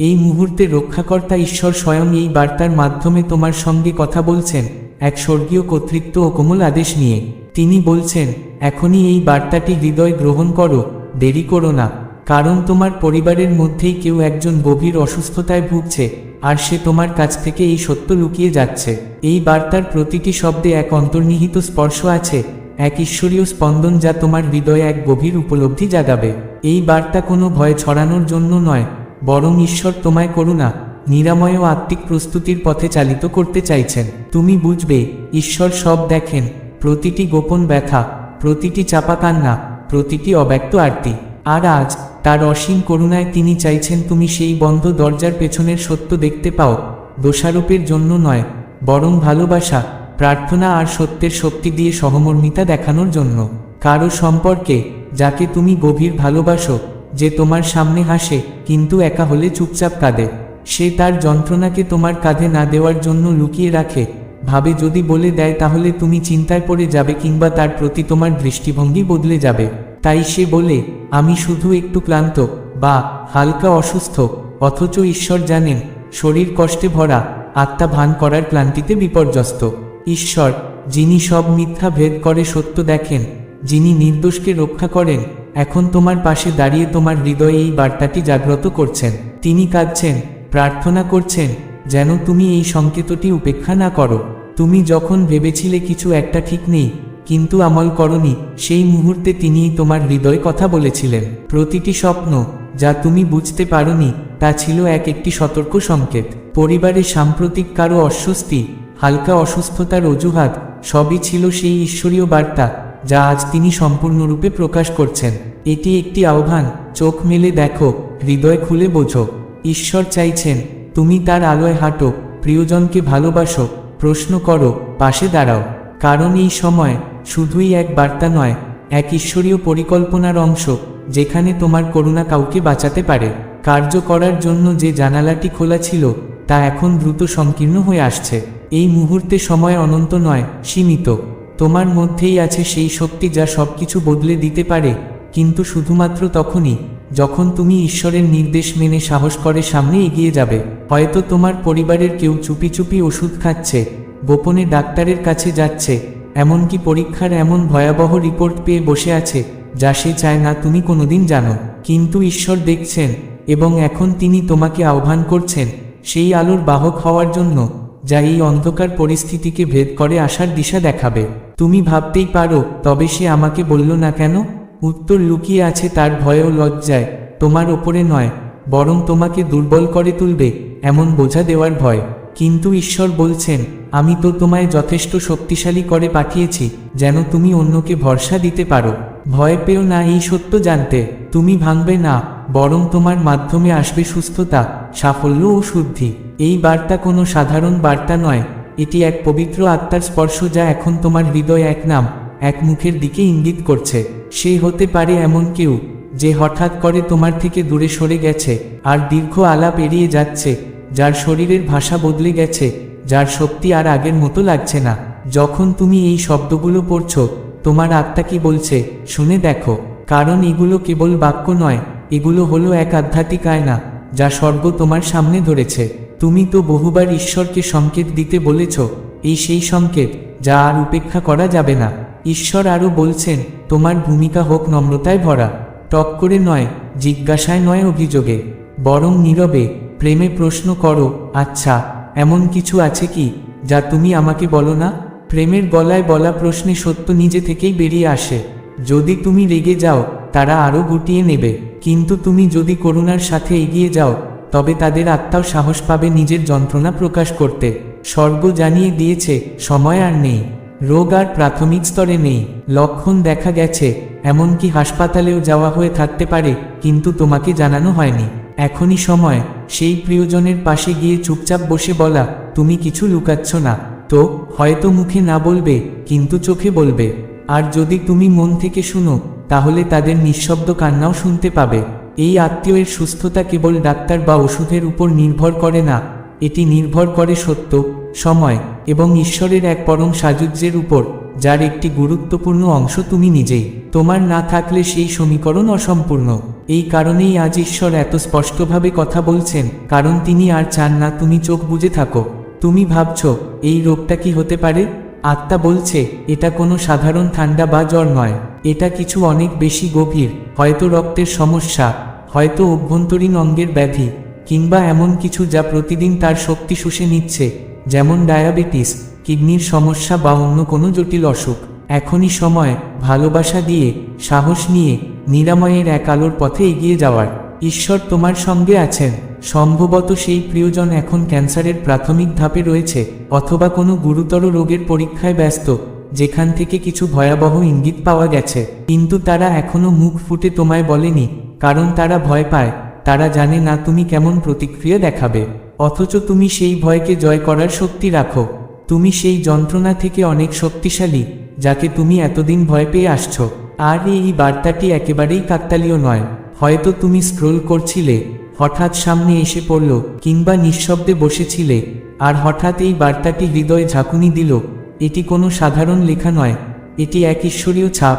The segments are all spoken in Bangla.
এই মুহূর্তে রক্ষাকর্তা ঈশ্বর স্বয়ং এই বার্তার মাধ্যমে তোমার সঙ্গে কথা বলছেন এক স্বর্গীয় কর্তৃত্ব ও কোমল আদেশ নিয়ে। তিনি বলছেন, এখনই এই বার্তাটি হৃদয় গ্রহণ করো, দেরি করো না, কারণ তোমার পরিবারের মধ্যেই কেউ একজন গভীর অসুস্থতায় ভুগছে, আর সে তোমার কাছ থেকে এই সত্য লুকিয়ে যাচ্ছে। এই বার্তার প্রতিটি শব্দে এক অন্তর্নিহিত স্পর্শ আছে, এক ঈশ্বরীয় স্পন্দন যা তোমার হৃদয়ে এক গভীর উপলব্ধি জাগাবে। এই বার্তা কোনো ভয় ছড়ানোর জন্য নয় বরং ঈশ্বর তোমায় করুণা, নিরাময় ও আত্মিক প্রস্তুতির পথে চালিত করতে চাইছেন। তুমি বুঝবে, ঈশ্বর সব দেখেন, প্রতিটি গোপন ব্যথা, প্রতিটি চাপা কান্না, প্রতিটি অব্যক্ত আরতি। আর আজ, তার অসীম করুণায় তিনি চাইছেন তুমি সেই বন্ধ দরজার পেছনের সত্য দেখতে পাও, দোষারোপের জন্য নয়, বরং ভালোবাসা, প্রার্থনা আর সত্যের শক্তি দিয়ে সহমর্মিতা দেখানোর জন্য। কারও সম্পর্কে, যাকে তুমি গভীর ভালোবাসো যে তোমার সামনে হাসে, কিন্তু একা হলে চুপচাপ কাঁদে। সে তার যন্ত্রণাকে তোমার কাঁধে না দেওয়ার জন্য লুকিয়ে রাখে। ভাবে যদি বলে দেয়, তাহলে তুমি চিন্তায় পড়ে যাবে কিংবা তার প্রতি তোমার দৃষ্টিভঙ্গি বদলে যাবে। তাই সে বলে, আমি শুধু একটু ক্লান্ত, বা হালকা অসুস্থ, অথচ ঈশ্বর জানেন, শরীর কষ্টে ভরা, আত্মা ভান করার ক্লান্তিতে বিপর্যস্ত। ঈশ্বর, যিনি সব মিথ্যা ভেদ করে সত্য দেখেন, যিনি নির্দোষকে রক্ষা করেন এখন তোমার পাশে দাঁড়িয়ে তোমার হৃদয়ে এই বার্তাটি জাগ্রত করছেন। তিনি কাঁদছেন, প্রার্থনা করছেন, যেন তুমি এই সংকেতটি উপেক্ষা না করো। তুমি যখন ভেবেছিলে কিছু একটা ঠিক নেই, কিন্তু আমল করনি, সেই মুহূর্তে তিনিই তোমার হৃদয় কথা বলেছিলেন। প্রতিটি স্বপ্ন যা তুমি বুঝতে পারোনি, তা ছিল এক একটি সতর্ক সংকেত। পরিবারে সাম্প্রতিক কারও অস্বস্তি, হালকা অসুস্থতার অজুহাত, সবই ছিল সেই ঈশ্বরীয় বার্তা। যা আজ তিনি সম্পূর্ণরূপে প্রকাশ করছেন। এটি একটি আহ্বান, চোখ মেলে দেখো, হৃদয় খুলে বোঝো। ঈশ্বর চাইছেন, তুমি তার আলোয় হাঁটো, প্রিয়জনকে ভালোবাসো, প্রশ্ন করো, পাশে দাঁড়াও। কারণ এই সময় শুধুই এক বার্তা নয়, এক ঈশ্বরীয় পরিকল্পনার অংশ, যেখানে তোমার করুণা কাউকে বাঁচাতে পারে। কার্য করার জন্য যে জানালাটি খোলা ছিল, তা এখন দ্রুত সংকীর্ণ হয়ে আসছে। এই মুহূর্তে সময় অনন্ত নয়, সীমিত। তোমার মধ্যেই আছে সেই শক্তি যা সবকিছু বদলে দিতে পারে, কিন্তু শুধুমাত্র তখনই, যখন তুমি ঈশ্বরের নির্দেশ মেনে সাহস করে সামনে এগিয়ে যাবে। হয়তো তোমার পরিবারের কেউ চুপি চুপি ওষুধ খাচ্ছে, গোপনে ডাক্তারের কাছে যাচ্ছে, এমনকি পরীক্ষার এমন ভয়াবহ রিপোর্ট পেয়ে বসে আছে, যা সে চায় না তুমি কোনোদিন জানো। কিন্তু ঈশ্বর দেখছেন, এবং এখন তিনি তোমাকে আহ্বান করছেন, সেই আলোর বাহক হওয়ার জন্য, যা এই অন্ধকার পরিস্থিতিকে ভেদ করে আসার দিশা দেখাবে। তুমি ভাবতেই পারো, তবে সে আমাকে বলল না কেন? উত্তর লুকিয়ে আছে তার ভয় ও লজ্জায়, তোমার ওপরে নয়, বরং তোমাকে দুর্বল করে তুলবে, এমন বোঝা দেওয়ার ভয়। কিন্তু ঈশ্বর বলছেন, আমি তো তোমায় যথেষ্ট শক্তিশালী করে পাঠিয়েছি, যেন তুমি অন্যকে ভরসা দিতে পারো। ভয় পেও না এই সত্য জানতে, তুমি ভাঙবে না, বরং তোমার মাধ্যমে আসবে সুস্থতা, সাফল্য ও শুদ্ধি। এই বার্তা কোনো সাধারণ বার্তা নয় এটি এক পবিত্র আত্মার স্পর্শ যা এখন তোমার হৃদয় এক নাম, এক মুখের দিকে ইঙ্গিত করছে। সে হতে পারে এমন কেউ, যে হঠাৎ করে তোমার থেকে দূরে সরে গেছে, আর দীর্ঘ আলাপ এড়িয়ে যাচ্ছে, যার শরীরের ভাষা বদলে গেছে, যার শক্তি আর আগের মতো লাগছে না। যখন তুমি এই শব্দগুলো পড়ছো, তোমার আত্মা কি বলছে, শুনে দেখো। কারণ এগুলো কেবল বাক্য নয়, এগুলো হলো এক আধ্যাত্মিক আয়না, যা স্বর্গ তোমার সামনে ধরেছে। তুমি তো বহুবার ঈশ্বরকে সংকেত দিতে বলেছ, এই সেই সংকেত, যা আর উপেক্ষা করা যাবে না। ঈশ্বর আরও বলছেন, তোমার ভূমিকা হোক নম্রতায় ভরা টক করে নয়, জিজ্ঞাসায় নয় অভিযোগে, বরং নীরবে, প্রেমে প্রশ্ন করো আচ্ছা এমন কিছু আছে কি, যা তুমি আমাকে বলো না? প্রেমের গলায় বলা প্রশ্নে সত্য নিজে থেকেই বেরিয়ে আসে। যদি তুমি রেগে যাও, তারা আরও গুটিয়ে নেবে, কিন্তু তুমি যদি করুণার সাথে এগিয়ে যাও তবে তাদের আত্মাও সাহস পাবে নিজের যন্ত্রণা প্রকাশ করতে। স্বর্গ জানিয়ে দিয়েছে, সময় আর নেই, রোগ আর প্রাথমিক স্তরে নেই, লক্ষণ দেখা গেছে, এমনকি হাসপাতালেও যাওয়া হয়ে থাকতে পারে, কিন্তু তোমাকে জানানো হয়নি। এখনই সময়, সেই প্রিয়জনের পাশে গিয়ে চুপচাপ বসে বলা, তুমি কিছু লুকাচ্ছ না। তো, হয়তো মুখে না বলবে, কিন্তু চোখে বলবে। আর যদি তুমি মন থেকে শুনো, তাহলে তাদের নিঃশব্দ কান্নাও শুনতে পাবে। এই আত্মীয়ের সুস্থতা কেবল ডাক্তার বা ওষুধের উপর নির্ভর করে না, এটি নির্ভর করে সত্য, সময় এবং ঈশ্বরের এক পরম সাযুজ্যের উপর, যার একটি গুরুত্বপূর্ণ অংশ তুমি নিজেই। তোমার না থাকলে সেই সমীকরণ অসম্পূর্ণ। এই কারণেই আজ ঈশ্বর এত স্পষ্টভাবে কথা বলছেন, কারণ তিনি আর চান না তুমি চোখ বুজে থাকো। তুমি ভাবছ, এই রোগটা কি হতে পারে? আত্মা বলছে, এটা কোনো সাধারণ ঠান্ডা বা জ্বর নয়। এটা কিছু অনেক বেশি গভীর, হয়তো রক্তের সমস্যা, হয়তো অভ্যন্তরীণ অঙ্গের ব্যাধি, কিংবা এমন কিছু যা প্রতিদিন তার শক্তি শুষে নিচ্ছে, যেমন ডায়াবেটিস, কিডনির সমস্যা বা অন্য কোনো জটিল অসুখ। এখনই সময়, ভালোবাসা দিয়ে, সাহস নিয়ে, নিরাময়ের এক আলোর পথে এগিয়ে যাওয়ার। ঈশ্বর তোমার সঙ্গে আছেন। সম্ভবত সেই প্রিয়জন এখন ক্যান্সারের প্রাথমিক ধাপে রয়েছে, অথবা কোনো গুরুতর রোগের পরীক্ষায় ব্যস্ত, যেখান থেকে কিছু ভয়াবহ ইঙ্গিত পাওয়া গেছে। কিন্তু তারা এখনও মুখ ফুটে তোমায় বলেনি, কারণ তারা ভয় পায়, তারা জানে না তুমি কেমন প্রতিক্রিয়া দেখাবে। অথচ তুমি সেই ভয়কে জয় করার শক্তি রাখো। তুমি সেই যন্ত্রণা থেকে অনেক শক্তিশালী, যাকে তুমি এতদিন ভয় পেয়ে আসছো। আর এই বার্তাটি একেবারেই কাকতালীয় নয়, হয়তো তুমি স্ক্রোল করছিলে। হঠাৎ সামনে এসে পড়ল, কিংবা নিঃশব্দে বসেছিলে, আর হঠাৎ এই বার্তাটি হৃদয়ে ঝাঁকুনি দিল, এটি কোনো সাধারণ লেখা নয়, এটি এক ঈশ্বরীয় ছাপ,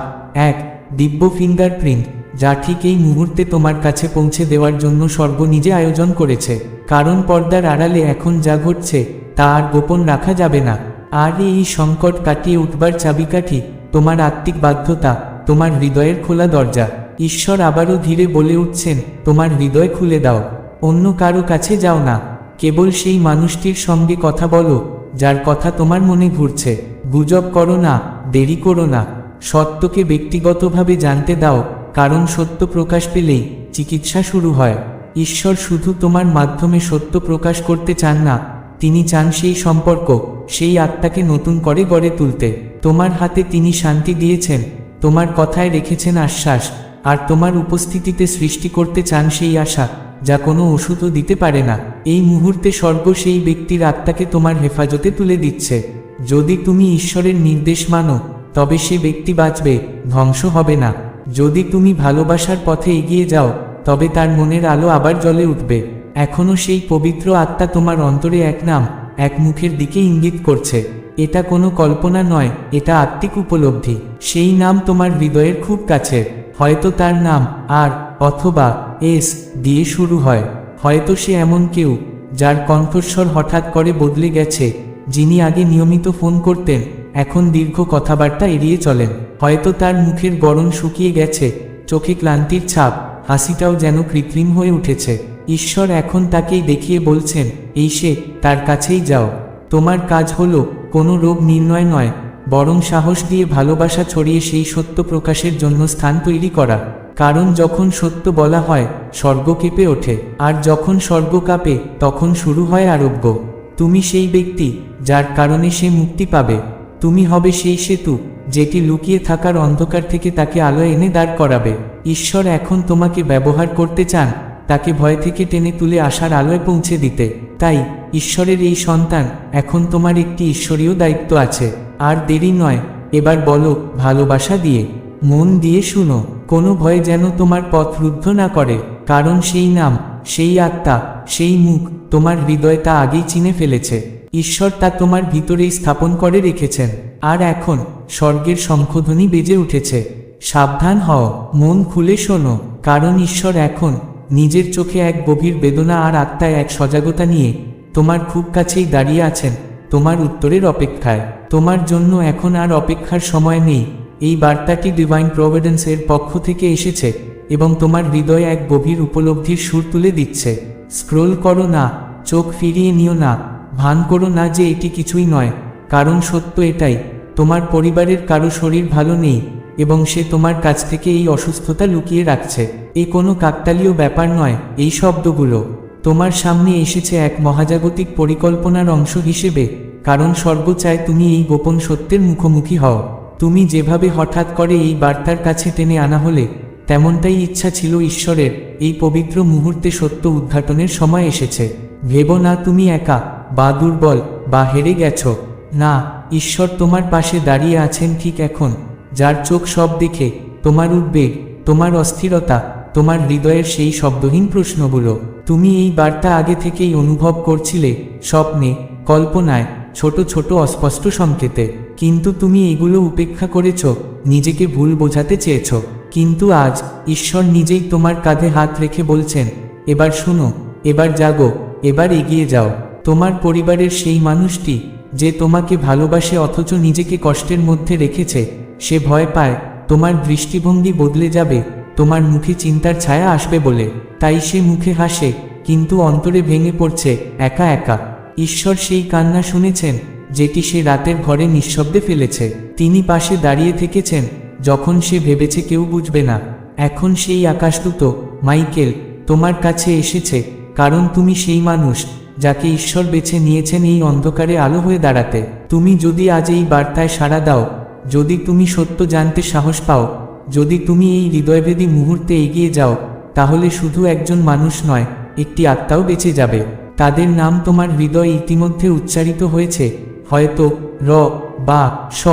এক দিব্য ফিঙ্গারপ্রিন্ট, যা ঠিক এই মুহূর্তে তোমার কাছে পৌঁছে দেওয়ার জন্য স্বর্গ নিজে আয়োজন করেছে, কারণ পর্দার আড়ালে এখন যা ঘটছে, তা আর গোপন রাখা যাবে না, আর এই সংকট কাটিয়ে উঠবার চাবিকাঠি, তোমার আত্মিক বাধ্যতা, তোমার হৃদয়ের খোলা দরজা। ঈশ্বর আবারও ধীরে বলে উঠছেন, তোমার হৃদয় খুলে দাও, অন্য কারও কাছে যাও না। কেবল সেই মানুষটির সঙ্গে কথা বলো, যার কথা তোমার মনে ঘুরছে। গুজব করো না, দেরি করো না। সত্যকে ব্যক্তিগতভাবে জানতে দাও, কারণ সত্য প্রকাশ পেলেই চিকিৎসা শুরু হয়। ঈশ্বর শুধু তোমার মাধ্যমে সত্য প্রকাশ করতে চান না, তিনি চান সেই সম্পর্ক, সেই আত্মাকে নতুন করে গড়ে তুলতে। তোমার হাতে তিনি শান্তি দিয়েছেন, তোমার কথায় রেখেছেন আশ্বাস আর তোমার উপস্থিতিতে সৃষ্টি করতে চান সেই আশা, যা কোনো ওষুধও দিতে পারে না। এই মুহূর্তে স্বর্গ সেই ব্যক্তির আত্মাকে তোমার হেফাজতে তুলে দিচ্ছে। যদি তুমি ঈশ্বরের নির্দেশ মানো, তবে সে ব্যক্তি বাঁচবে, ধ্বংস হবে না। যদি তুমি ভালোবাসার পথে এগিয়ে যাও, তবে তার মনের আলো আবার জলে উঠবে। এখনও সেই পবিত্র আত্মা তোমার অন্তরে এক নাম, এক মুখের দিকে ইঙ্গিত করছে। এটা কোনো কল্পনা নয়, এটা আত্মিক উপলব্ধি। সেই নাম তোমার হৃদয়ের খুব কাছে। হয়তো তার নাম আর অথবা এস দিয়ে শুরু হয়। হয়তো সে এমন কেউ যার কণ্ঠস্বর হঠাৎ করে বদলে গেছে, যিনি আগে নিয়মিত ফোন করতেন, এখন দীর্ঘ কথাবার্তা এড়িয়ে চলেন। হয়তো তার মুখের গরম শুকিয়ে গেছে, চোখে ক্লান্তির ছাপ, হাসিটাও যেন কৃত্রিম হয়ে উঠেছে। ঈশ্বর এখন তাকেই দেখিয়ে বলছেন, এই সে, তার কাছেই যাও। তোমার কাজ হলো, কোনো রোগ নির্ণয় নয় বরং সাহস দিয়ে ভালোবাসা ছড়িয়ে সেই সত্য প্রকাশের জন্য স্থান তৈরি করা। কারণ যখন সত্য বলা হয়, স্বর্গ কেঁপে ওঠে, আর যখন স্বর্গ কাঁপে, তখন শুরু হয় আরোগ্য। তুমি সেই ব্যক্তি, যার কারণে সে মুক্তি পাবে। তুমি হবে সেই সেতু, যেটি লুকিয়ে থাকার অন্ধকার থেকে তাকে আলো এনে দাঁড় করাবে। ঈশ্বর এখন তোমাকে ব্যবহার করতে চান, তাকে ভয় থেকে টেনে তুলে আসার আলোয় পৌঁছে দিতে। তাই, ঈশ্বরের এই সন্তান এখন তোমার একটি ঈশ্বরীয় দায়িত্ব আছে। আর দেরি নয়, এবার বলো, ভালোবাসা দিয়ে। মন দিয়ে শুনো, কোনো ভয় যেন তোমার পথ রুদ্ধ না করে, কারণ সেই নাম, সেই আত্মা, সেই মুখ, তোমার হৃদয় তা আগেই চিনে ফেলেছে। ঈশ্বর তা তোমার ভিতরেই স্থাপন করে রেখেছেন। আর এখন, স্বর্গের শঙ্খধ্বনি বেজে উঠেছে। সাবধান হও, মন খুলে শোনো, কারণ ঈশ্বর এখন, নিজের চোখে এক গভীর বেদনা আর আত্মায় এক সজাগতা নিয়ে, তোমার খুব কাছেই দাঁড়িয়ে আছেন। তোমার উত্তরের অপেক্ষায়। তোমার জন্য এখন আর অপেক্ষার সময় নেই। এই বার্তাটি ডিভাইন প্রভিডেন্সের পক্ষ থেকে এসেছে এবং তোমার হৃদয়ে এক গভীর উপলব্ধির সুর তুলে দিচ্ছে। স্ক্রোল করো না, চোখ ফিরিয়ে নিও না, ভান করো না যে এটি কিছুই নয়। কারণ সত্য এটাই, তোমার পরিবারের কারও শরীর ভালো নেই এবং সে তোমার কাছ থেকে এই অসুস্থতা লুকিয়ে রাখছে। এ কোনো কাকতালীয় ব্যাপার নয়, এই শব্দগুলো। তোমার সামনে এসেছে এক মহাজাগতিক পরিকল্পনার অংশ হিসেবে, কারণ স্বর্গ চায় তুমি এই গোপন সত্যের মুখোমুখি হও। তুমি যেভাবে হঠাৎ করে এই বার্তার কাছে টেনে আনা হলে, তেমনটাই ইচ্ছা ছিল ঈশ্বরের, এই পবিত্র মুহূর্তে সত্য উদ্ঘাটনের সময় এসেছে। ভেব না তুমি একা, বা দুর্বল, বা হেরে গেছ। না, ঈশ্বর তোমার পাশে দাঁড়িয়ে আছেন ঠিক এখন, যার চোখ সব দেখে, তোমার উদ্বেগ, তোমার অস্থিরতা তোমার হৃদয়ের সেই শব্দহীন প্রশ্নগুলো, তুমি এই বার্তা আগে থেকেই অনুভব করছিলে, স্বপ্নে, কল্পনায়, ছোট ছোট অস্পষ্ট সংকেতে। কিন্তু তুমি এগুলো উপেক্ষা করেছ, নিজেকে ভুল বোঝাতে চেয়েছ। কিন্তু আজ, ঈশ্বর নিজেই তোমার কাঁধে হাত রেখে বলছেন, এবার শুনো, এবার জাগো, এবার এগিয়ে যাও। তোমার পরিবারের সেই মানুষটি, যে তোমাকে ভালোবাসে অথচ নিজেকে কষ্টের মধ্যে রেখেছে, সে ভয় পায়, তোমার দৃষ্টিভঙ্গি বদলে যাবে তোমার মুখে চিন্তার ছায়া আসবে বলে। তাই সে মুখে হাসে, কিন্তু অন্তরে ভেঙে পড়ছে, একা একা। ঈশ্বর সেই কান্না শুনেছেন, যেটি সে রাতের ঘরে নিঃশব্দে ফেলেছে। তিনি পাশে দাঁড়িয়ে থেকেছেন, যখন সে ভেবেছে কেউ বুঝবে না। এখন সেই আকাশদূত, মাইকেল, তোমার কাছে এসেছে, কারণ তুমি সেই মানুষ, যাকে ঈশ্বর বেছে নিয়েছেন এই অন্ধকারে আলো হয়ে দাঁড়াতে। তুমি যদি আজ এই বার্তায় সাড়া দাও, যদি তুমি সত্য জানতে সাহস পাও যদি তুমি এই হৃদয়ভেদী মুহূর্তে এগিয়ে যাও, তাহলে শুধু একজন মানুষ নয়, একটি আত্মাও বেঁচে যাবে। তাদের নাম তোমার হৃদয় ইতিমধ্যে উচ্চারিত হয়েছে। হয়তো র, বা, স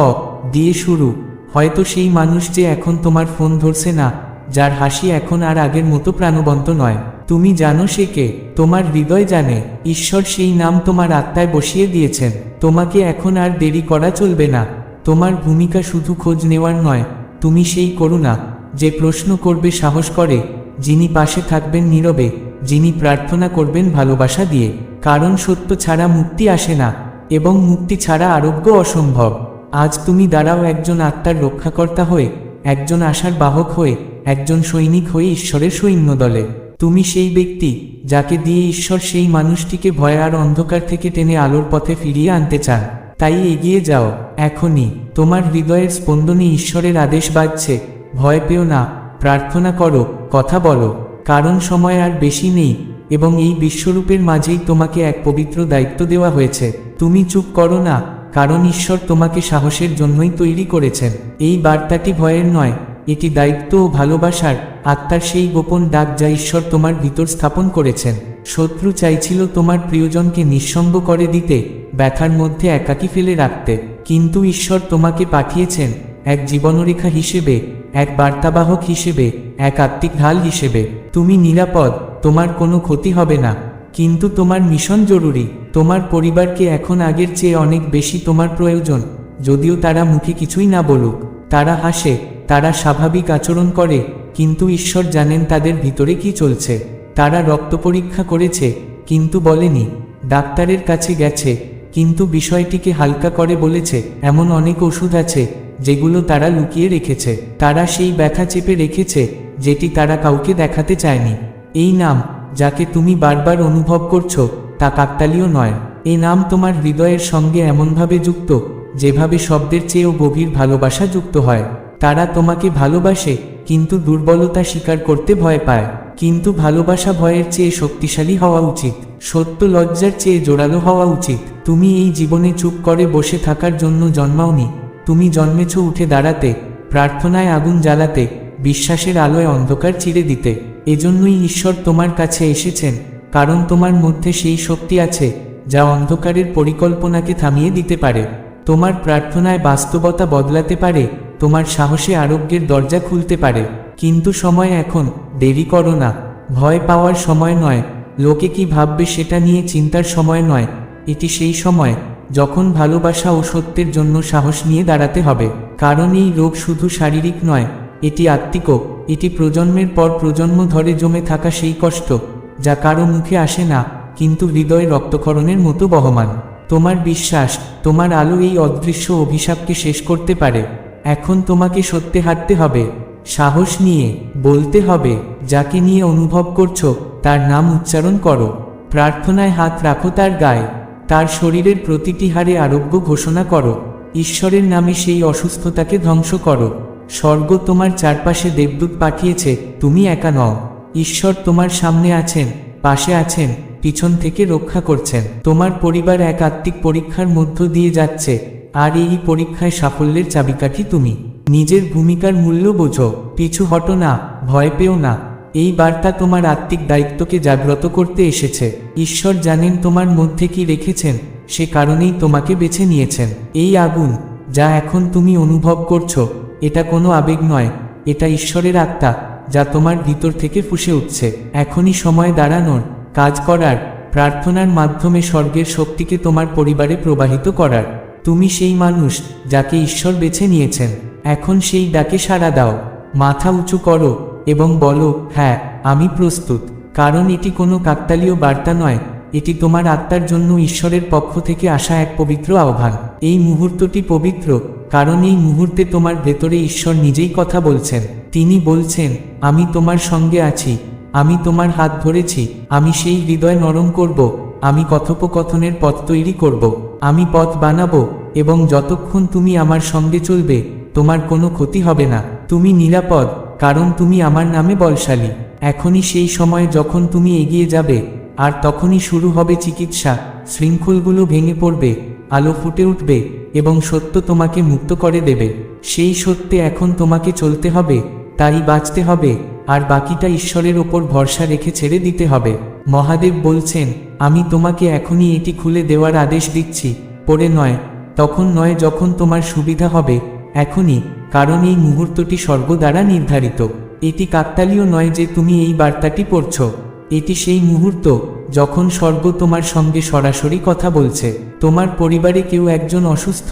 দিয়ে শুরু। হয়তো সেই মানুষ যে এখন তোমার ফোন ধরছে না, যার হাসি এখন আর আগের মতো প্রাণবন্ত নয়। তুমি জানো সে কে? তোমার হৃদয় জানে। ঈশ্বর সেই নাম তোমার আত্মায় বসিয়ে দিয়েছেন। তোমাকে এখন আর দেরি করা চলবে না। তোমার ভূমিকা শুধু খোঁজ নেওয়ার নয় তুমি সেই করুণা যে প্রশ্ন করবে সাহস করে, যিনি পাশে থাকবেন নীরবে, যিনি প্রার্থনা করবেন ভালোবাসা দিয়ে। কারণ সত্য ছাড়া মুক্তি আসে না, এবং মুক্তি ছাড়া আরোগ্য অসম্ভব। আজ তুমি দাঁড়াও একজন আত্মার রক্ষাকর্তা হয়ে, একজন আশার বাহক হয়ে, একজন সৈনিক হয়ে ঈশ্বরের সৈন্য দলে তুমি সেই ব্যক্তি, যাকে দিয়ে ঈশ্বর সেই মানুষটিকে ভয় আর অন্ধকার থেকে টেনে আলোর পথে ফিরিয়ে আনতে চান। তাই এগিয়ে যাও, এখনই। তোমার হৃদয়ের স্পন্দনে ঈশ্বরের আদেশ বাজছে। ভয় পেও না, প্রার্থনা করো, কথা বলো। কারণ সময় আর বেশি নেই, এবং এই বিশ্বরূপের মাঝেই তোমাকে এক পবিত্র দায়িত্ব দেওয়া হয়েছে। তুমি চুপ করো না, কারণ ঈশ্বর তোমাকে সাহসের জন্যই তৈরি করেছেন। এই বার্তাটি ভয়ের নয়, এটি দায়িত্ব ও ভালোবাসার, আত্মার সেই গোপন ডাক যা ঈশ্বর তোমার ভিতর স্থাপন করেছেন। শত্রু চাইছিল তোমার প্রিয়জনকে নিঃসঙ্গ করে দিতে, ব্যথার মধ্যে একাকী ফেলে রাখতে। কিন্তু ঈশ্বর তোমাকে পাঠিয়েছেন এক জীবনরেখা হিসেবে, এক বার্তাবাহক হিসেবে, এক আত্মিক ঢাল হিসেবে। তুমি নিরাপদ, তোমার কোনো ক্ষতি হবে না। কিন্তু তোমার মিশন জরুরি। তোমার পরিবারকে এখন আগের চেয়ে অনেক বেশি তোমার প্রয়োজন। যদিও তারা মুখে কিছুই না বলুক। তারা হাসে, তারা স্বাভাবিক আচরণ করে, কিন্তু ঈশ্বর জানেন তাদের ভিতরে কি চলছে। তারা রক্ত পরীক্ষা করেছে, কিন্তু বলেনি। ডাক্তারের কাছে গেছে, কিন্তু বিষয়টিকে হালকা করে বলেছে, এমন অনেক ওষুধ আছে, যেগুলো তারা লুকিয়ে রেখেছে। তারা সেই ব্যথা চেপে রেখেছে, যেটি তারা কাউকে দেখাতে চায়নি। এই নাম, যাকে তুমি বারবার অনুভব করছ, তা কাকতালীয় নয়। এ নাম তোমার হৃদয়ের সঙ্গে এমনভাবে যুক্ত, যেভাবে শব্দের চেয়েও গভীর ভালোবাসা যুক্ত হয়। তারা তোমাকে ভালোবাসে, কিন্তু দুর্বলতা স্বীকার করতে ভয় পায়। কিন্তু ভালোবাসা ভয়ের চেয়ে শক্তিশালী হওয়া উচিত, সত্য লজ্জার চেয়ে জোরালো হওয়া উচিত। তুমি এই জীবনে চুপ করে বসে থাকার জন্য জন্মাওনি। তুমি জন্মেছ উঠে দাঁড়াতে, প্রার্থনায় আগুন জ্বালাতে, বিশ্বাসের আলোয় অন্ধকার চিরে দিতে। এজন্যই ঈশ্বর তোমার কাছে এসেছেন, কারণ তোমার মধ্যে সেই শক্তি আছে, যা অন্ধকারের পরিকল্পনাকে থামিয়ে দিতে পারে। তোমার প্রার্থনায় বাস্তবতা বদলাতে পারে, তোমার সাহসে আরোগ্যের দরজা খুলতে পারে। কিন্তু সময় এখন, দেরি করো না। ভয় পাওয়ার সময় নয়। লোকে কি ভাববে সেটা নিয়ে চিন্তার সময় নয়। এটি সেই সময়, যখন ভালোবাসা ও সত্যের জন্য সাহস নিয়ে দাঁড়াতে হবে। কারণ এই রোগ শুধু শারীরিক নয়, এটি আত্মিকও এটি প্রজন্মের পর প্রজন্ম ধরে জমে থাকা সেই কষ্ট, যা কারও মুখে আসে না, কিন্তু হৃদয় রক্তক্ষরণের মতো বহমান। তোমার বিশ্বাস, তোমার আলো এই অদৃশ্য অভিশাপকে শেষ করতে পারে। এখন তোমাকে সত্যে হাঁটতে হবে। সাহস নিয়ে বলতে হবে, যাকে নিয়ে অনুভব করছ, তার নাম উচ্চারণ করো। প্রার্থনায় হাত রাখো তার গায়ে। তার শরীরের প্রতিটি হারে আরোগ্য ঘোষণা করো। ঈশ্বরের নামে সেই অসুস্থতাকে ধ্বংস করো। স্বর্গ তোমার চারপাশে দেবদূত পাঠিয়েছে, তুমি একা নও। ঈশ্বর তোমার সামনে আছেন, পাশে আছেন, পিছন থেকে রক্ষা করছেন। তোমার পরিবার এক আত্মিক পরীক্ষার মধ্য দিয়ে যাচ্ছে। আর এই পরীক্ষায় সাফল্যের চাবিকাঠি তুমি। নিজের ভূমিকার মূল্য বোঝো, পিছু হটো না, ভয় পেও না। এই বার্তা তোমার আত্মিক দায়িত্বকে জাগ্রত করতে এসেছে। ঈশ্বর জানেন তোমার মধ্যে কি রেখেছেন, সে কারণেই তোমাকে বেছে নিয়েছেন। এই আগুন, যা এখন তুমি অনুভব করছ, এটা কোনো আবেগ নয়, এটা ঈশ্বরের আত্মা, যা তোমার ভিতর থেকে ফুসে উঠছে। এখনই সময় দাঁড়ানোর, কাজ করার, প্রার্থনার মাধ্যমে স্বর্গের শক্তিকে তোমার পরিবারে প্রবাহিত করার। তুমি সেই মানুষ, যাকে ঈশ্বর বেছে নিয়েছেন। এখন সেই ডাকে সাড়া দাও, মাথা উঁচু করো এবং বলো হ্যাঁ আমি প্রস্তুত, কারণ এটি কোনো কাকতালীয় বার্তা নয়, এটি তোমার আত্মার জন্য ঈশ্বরের পক্ষ থেকে আসা এক পবিত্র আহ্বান। এই মুহূর্তটি পবিত্র, কারণ এই মুহূর্তে তোমার ভেতরে ঈশ্বর নিজেই কথা বলছেন। তিনি বলছেন, আমি তোমার সঙ্গে আছি, আমি তোমার হাত ধরেছি, আমি সেই হৃদয় নরম করব, আমি কথোপকথনের পথ তৈরি করব, আমি পথ বানাবো এবং যতক্ষণ তুমি আমার সঙ্গে চলবে তোমার কোনো ক্ষতি হবে না। তুমি নিরাপদ, কারণ তুমি আমার নামে বলশালী। এখনই সেই সময় যখন তুমি এগিয়ে যাবে, আর তখনই শুরু হবে চিকিৎসা। শৃঙ্খলগুলো ভেঙে পড়বে, আলো ফুটে উঠবে, এবং সত্য তোমাকে মুক্ত করে দেবে। সেই সত্যে এখন তোমাকে চলতে হবে, তাই বাঁচতে হবে, আর বাকিটা ঈশ্বরের ওপর ভরসা রেখে ছেড়ে দিতে হবে। মহাদেব বলছেন, আমি তোমাকে এখনই এটি খুলে দেওয়ার আদেশ দিচ্ছি। পরে নয়, তখন নয় যখন তোমার সুবিধা হবে এখনই, কারণ এই মুহূর্তটি স্বর্গ দ্বারা নির্ধারিত। এটি কাকতালীয় নয় যে তুমি এই বার্তাটি পড়ছ। এটি সেই মুহূর্ত যখন স্বর্গ তোমার সঙ্গে সরাসরি কথা বলছে। তোমার পরিবারে কেউ একজন অসুস্থ,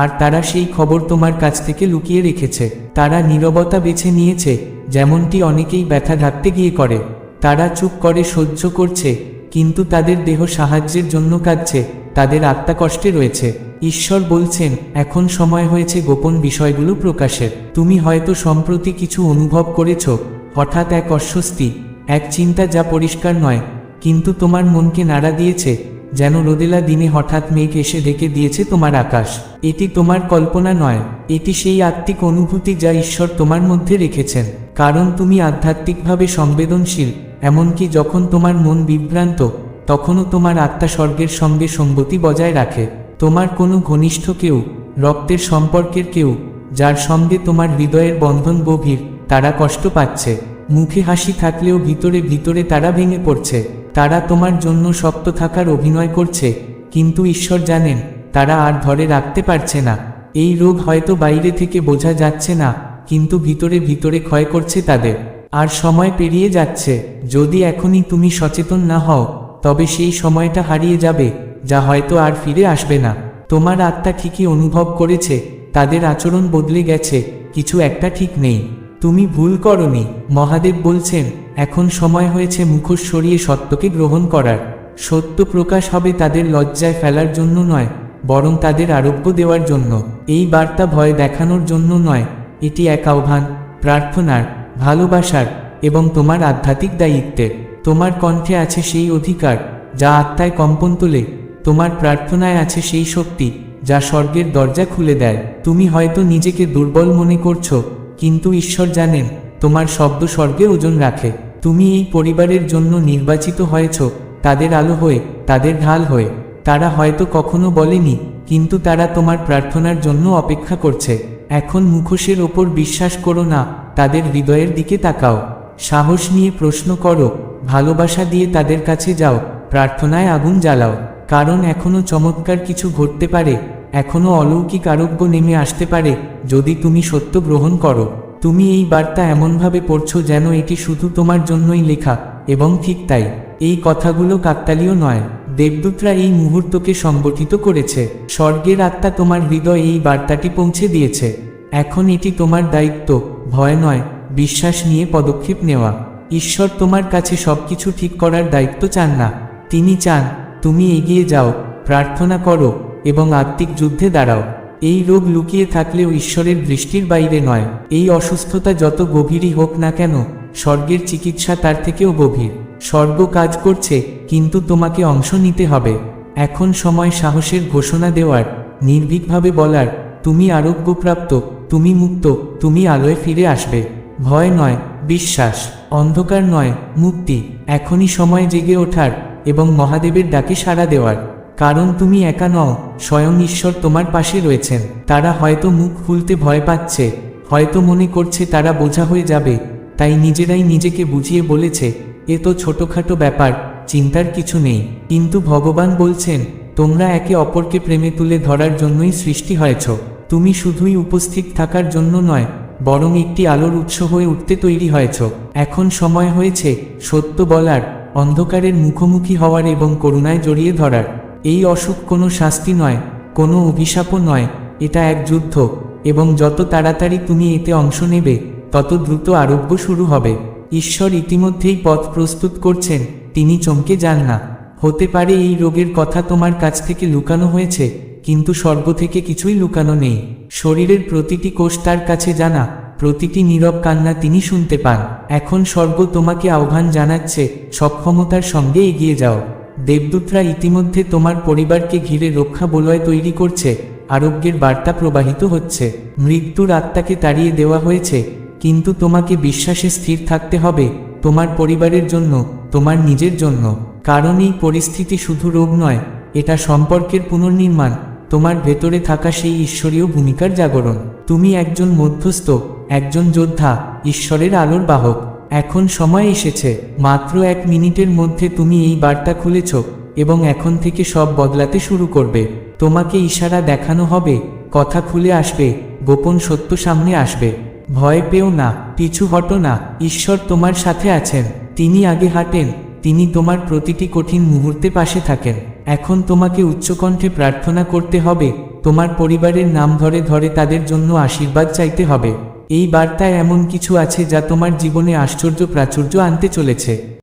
আর তারা সেই খবর তোমার কাছ থেকে লুকিয়ে রেখেছে। তারা নীরবতা বেছে নিয়েছে, যেমনটি অনেকেই ব্যথা ঢাকতে গিয়ে করে। তারা চুপ করে সহ্য করছে, কিন্তু তাদের দেহ সাহায্যের জন্য কাঁদছে, তাদের আত্মা কষ্টে রয়েছে। ঈশ্বর বলছেন, এখন সময় হয়েছে গোপন বিষয়গুলো প্রকাশের। তুমি হয়তো সম্প্রতি কিছু অনুভব করেছ, হঠাৎ এক অস্বস্তি, এক চিন্তা যা পরিষ্কার নয়, কিন্তু তোমার মনকে নাড়া দিয়েছে, যেন রোদেলা দিনে হঠাৎ মেঘ এসে ঢেকে দিয়েছে তোমার আকাশ। এটি তোমার কল্পনা নয়, এটি সেই আত্মিক অনুভূতি যা ঈশ্বর তোমার মধ্যে রেখেছেন। কারণ তুমি আধ্যাত্মিকভাবে সংবেদনশীল, এমনকি যখন তোমার মন বিভ্রান্ত, তখনও তোমার আত্মা স্বর্গের সঙ্গে সঙ্গতি বজায় রাখে। তোমার কোনো ঘনিষ্ঠ কেউ, রক্তের সম্পর্কের কেউ, যার সঙ্গে তোমার হৃদয়ের বন্ধন গভীর, তারা কষ্ট পাচ্ছে। মুখে হাসি থাকলেও ভিতরে ভিতরে তারা ভেঙে পড়ছে। তারা তোমার জন্য শক্ত থাকার অভিনয় করছে, কিন্তু ঈশ্বর জানেন, তারা আর ধরে রাখতে পারছে না। এই রোগ হয়তো বাইরে থেকে বোঝা যাচ্ছে না, কিন্তু ভিতরে ভিতরে ক্ষয় করছে তাদের। আর সময় পেরিয়ে যাচ্ছে, যদি এখনই তুমি সচেতন না হও, তবে সেই সময়টা হারিয়ে যাবে। যা হয়তো আর ফিরে আসবে না। তোমার আত্মা ঠিকই অনুভব করেছে, তাদের আচরণ বদলে গেছে, কিছু একটা ঠিক নেই। তুমি ভুল করনি, মহাদেব বলছেন, এখন সময় হয়েছে মুখোশ সরিয়ে সত্যকে গ্রহণ করার। সত্য প্রকাশ হবে তাদের লজ্জায় ফেলার জন্য নয়, বরং তাদের আরোগ্য দেওয়ার জন্য। এই বার্তা ভয় দেখানোর জন্য নয়, এটি এক আহ্বান, প্রার্থনার, ভালোবাসার, এবং তোমার আধ্যাত্মিক দায়িত্বের। তোমার কণ্ঠে আছে সেই অধিকার, যা আত্মায় কম্পন তোলে তোমার প্রার্থনায় আছে সেই শক্তি, যা স্বর্গের দরজা খুলে দেয়। তুমি হয়তো নিজেকে দুর্বল মনে করছ, কিন্তু ঈশ্বর জানেন, তোমার শব্দ স্বর্গে ওজন রাখে। তুমি এই পরিবারের জন্য নির্বাচিত হয়েছ, তাদের আলো হয়ে, তাদের ঢাল হয়ে। তারা হয়তো কখনো বলেনি, কিন্তু তারা তোমার প্রার্থনার জন্য অপেক্ষা করছে। এখন মুখোশের ওপর বিশ্বাস করো না, তাদের হৃদয়ের দিকে তাকাও। সাহস নিয়ে প্রশ্ন করো, ভালোবাসা দিয়ে তাদের কাছে যাও, প্রার্থনায় আগুন জ্বালাও। কারণ এখনও চমৎকার কিছু ঘটতে পারে এখনও অলৌকিক আরোগ্য নেমে আসতে পারে, যদি তুমি সত্য গ্রহণ করো। তুমি এই বার্তা এমনভাবে পড়ছো যেন এটি শুধু তোমার জন্যই লেখা, এবং ঠিক তাই। এই কথাগুলো কাকতালীয় নয়। দেবদূতরা এই মুহূর্তকে সংগঠিত করেছে। স্বর্গের আত্মা তোমার হৃদয় এই বার্তাটি পৌঁছে দিয়েছে। এখন এটি তোমার দায়িত্ব, ভয় নয়, বিশ্বাস নিয়ে পদক্ষেপ নেওয়া। ঈশ্বর তোমার কাছে সবকিছু ঠিক করার দায়িত্ব চান না। তিনি চান তুমি এগিয়ে যাও, প্রার্থনা করো এবং আত্মিক যুদ্ধে দাঁড়াও। এই রোগ লুকিয়ে থাকলেও ঈশ্বরের দৃষ্টির বাইরে নয়। এই অসুস্থতা যত গভীরই হোক না কেন, স্বর্গের চিকিৎসা তার থেকেও গভীর। স্বর্গ কাজ করছে, কিন্তু তোমাকে অংশ নিতে হবে। এখন সময় সাহসের ঘোষণা দেওয়ার, নির্ভীকভাবে বলার, তুমি আরোগ্যপ্রাপ্ত, তুমি মুক্ত, তুমি আলোয় ফিরে আসবে। ভয় নয়, বিশ্বাস। অন্ধকার নয়, মুক্তি। এখনই সময় জেগে ওঠার এবং মহাদেবের ডাকে সাড়া দেওয়ার। কারণ তুমি একা নও, স্বয়ং ঈশ্বর তোমার পাশে রয়েছেন। তারা হয়তো মুখ খুলতে ভয় পাচ্ছে, হয়তো মনে করছে তারা বোঝা হয়ে যাবে, তাই নিজেরাই নিজেকে বুঝিয়ে বলেছে, এ তো ছোটোখাটো ব্যাপার, চিন্তার কিছু নেই। কিন্তু ভগবান বলছেন, তোমরা একে অপরকে প্রেমে তুলে ধরার জন্যই সৃষ্টি হয়েছ। তুমি শুধুই উপস্থিত থাকার জন্য নয়, বরং একটি আলোর উৎস হয়ে উঠতে তৈরি হয়েছ। এখন সময় হয়েছে সত্য বলার। অন্ধকারের মুখোমুখি হওয়ার এবং করুণায় জড়িয়ে ধরার। এই অসুখ কোনো শাস্তি নয়, কোনো অভিশাপও নয়, এটা এক যুদ্ধ, এবং যত তাড়াতাড়ি তুমি এতে অংশ নেবে, তত দ্রুত আরোগ্য শুরু হবে। ঈশ্বর ইতিমধ্যেই পথ প্রস্তুত করছেন, তিনি চমকে যান না। হতে পারে এই রোগের কথা তোমার কাছ থেকে লুকানো হয়েছে, কিন্তু সর্ব থেকে কিছুই লুকানো নেই। শরীরের প্রতিটি কোষ তার কাছে জানা প্রতিটি নীরব কান্না তিনি শুনতে পান। এখন স্বর্গ তোমাকে আহ্বান জানাচ্ছে, সক্ষমতার সঙ্গে এগিয়ে যাও। দেবদূতরা ইতিমধ্যে তোমার পরিবারকে ঘিরে রক্ষা বলয় তৈরি করছে, আরোগ্যের বার্তা প্রবাহিত হচ্ছে। মৃত্যুর আত্মাকে তাড়িয়ে দেওয়া হয়েছে, কিন্তু তোমাকে বিশ্বাসে স্থির থাকতে হবে, তোমার পরিবারের জন্য, তোমার নিজের জন্য। কারণ এই পরিস্থিতি শুধু রোগ নয়, এটা সম্পর্কের পুনর্নির্মাণ। তোমার ভেতরে থাকা সেই ঈশ্বরীয় ভূমিকার জাগরণ। তুমি একজন মধ্যস্থ, একজন যোদ্ধা, ঈশ্বরের আলোর বাহক। এখন সময় এসেছে, মাত্র এক মিনিটের মধ্যে তুমি এই বার্তা খুলেছ এবং এখন থেকে সব বদলাতে শুরু করবে। তোমাকে ইশারা দেখানো হবে, কথা খুলে আসবে, গোপন সত্য সামনে আসবে। ভয় পেও না, পিছু হটো না, ঈশ্বর তোমার সাথে আছেন। তিনি আগে হাঁটেন, তিনি তোমার প্রতিটি কঠিন মুহূর্তে পাশে থাকেন। এখন তোমাকে উচ্চকণ্ঠে প্রার্থনা করতে হবে, তোমার পরিবারের নাম ধরে ধরে তাদের জন্য আশীর্বাদ চাইতে হবে। এই বার্তায় এমন কিছু আছে যা তোমার জীবনে আশ্চর্য প্রাচুর্য আনতে চলেছে।